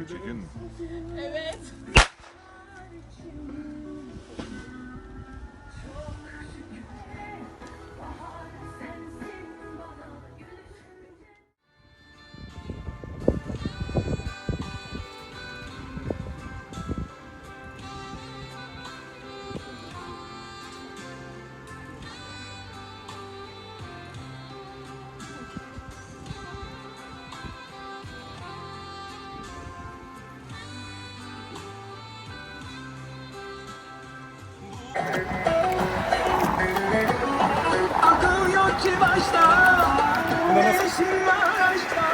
Video çekin? Evet. Akıl yok ki başta Ne işin var aşkta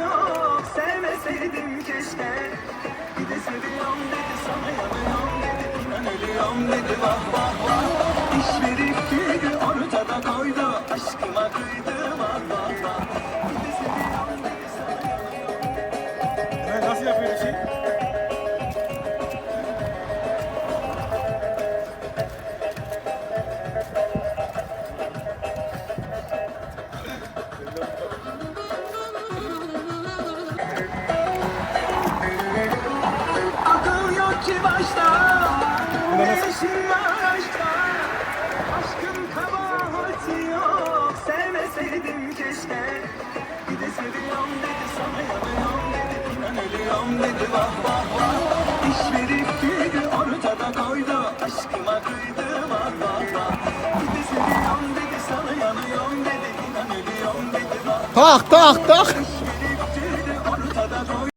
yok Sevmeseydim keşke Bir de seviyorum dedi sana yanıyorum dedi İnan ölüyorum dedi vah vah vah İş verip ortada koydu Aşkıma kıydı Var aşkta Aşkın kabahati yok. Sevmeseydim keşke. Bir de seviyorum dedi sana yanıyorum dedi. İnan ölüyorum dedi vah vah vah. İş verip tüydü ortada koydu. Aşkıma kıydı vah vah vah. Bir de seviyorum dedi sana yanıyorum dedi. Ölüyorum dedi vah Tak tak tak.